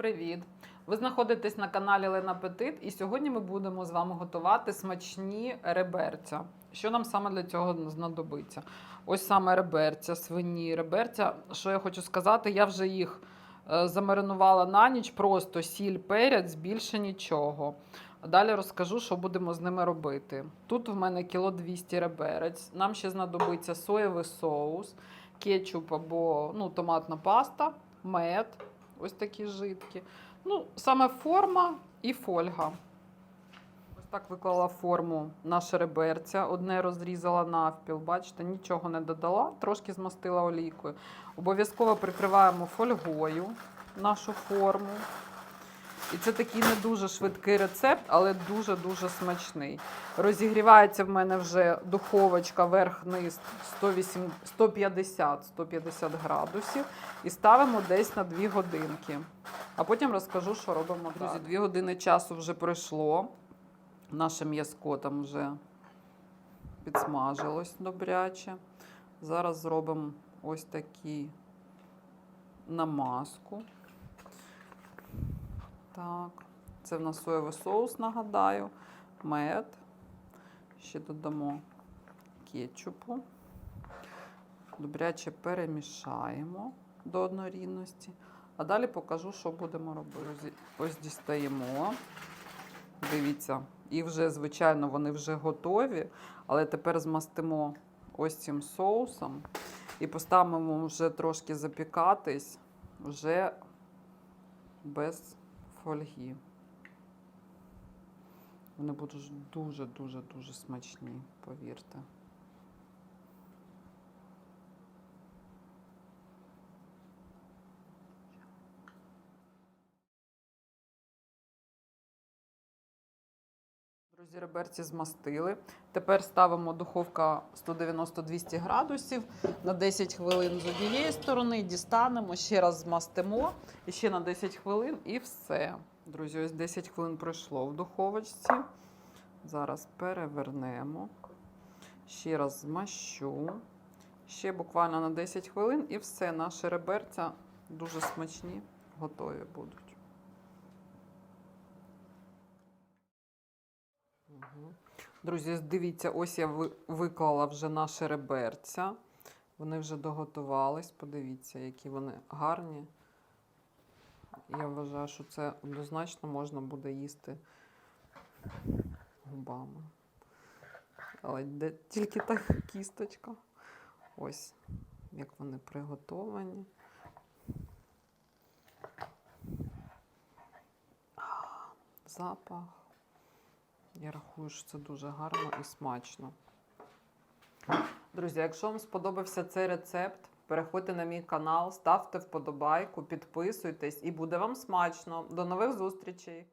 привіт! Ви знаходитесь на каналі Лена Петит, і сьогодні ми будемо з вами готувати смачні реберця. Що нам саме для цього знадобиться? Ось саме реберця, свині реберця. Що я хочу сказати, я вже їх е, замаринувала на ніч, просто сіль, перець, більше нічого. Далі розкажу, що будемо з ними робити. Тут в мене кіло 200 реберець. Нам ще знадобиться соєвий соус, кетчуп або ну, томатна паста, мед, ось такі жидкі. Ну, саме форма і фольга. Ось так виклала форму на шереберця, Одне розрізала навпіл. Бачите, нічого не додала, трошки змастила олійкою. Обов'язково прикриваємо фольгою нашу форму. І це такий не дуже швидкий рецепт, але дуже-дуже смачний. Розігрівається в мене вже духовочка верх-низ 150-150 градусів. І ставимо десь на 2 годинки. А потім розкажу, що робимо. Друзі, 2 години часу вже пройшло. Наше м'язко там вже підсмажилось добряче. Зараз зробимо ось такі намазку. Так, це в нас соєвий соус, нагадаю, мед. Ще додамо кетчупу. Добряче перемішаємо до однорідності. А далі покажу, що будемо робити. Ось дістаємо. Дивіться, і вже, звичайно, вони вже готові, але тепер змастимо ось цим соусом і поставимо вже трошки запікатись вже без фольги. Вони будуть дуже-дуже дуже смачні, повірте. Друзі, реберці змастили. Тепер ставимо духовка 190-200 градусів на 10 хвилин з однієї сторони, дістанемо, ще раз змастимо і ще на 10 хвилин і все. Друзі, ось 10 хвилин пройшло в духовочці. Зараз перевернемо. Ще раз змащу. Ще буквально на 10 хвилин і все. Наші реберця дуже смачні, готові будуть. Друзі, дивіться, ось я виклала вже наші реберця. Вони вже доготувались. Подивіться, які вони гарні. Я вважаю, що це однозначно можна буде їсти губами. Але де тільки та кісточка. Ось, як вони приготовані. Запах. Я рахую, що це дуже гарно і смачно. Друзі, якщо вам сподобався цей рецепт, переходьте на мій канал, ставте вподобайку, підписуйтесь і буде вам смачно. До нових зустрічей!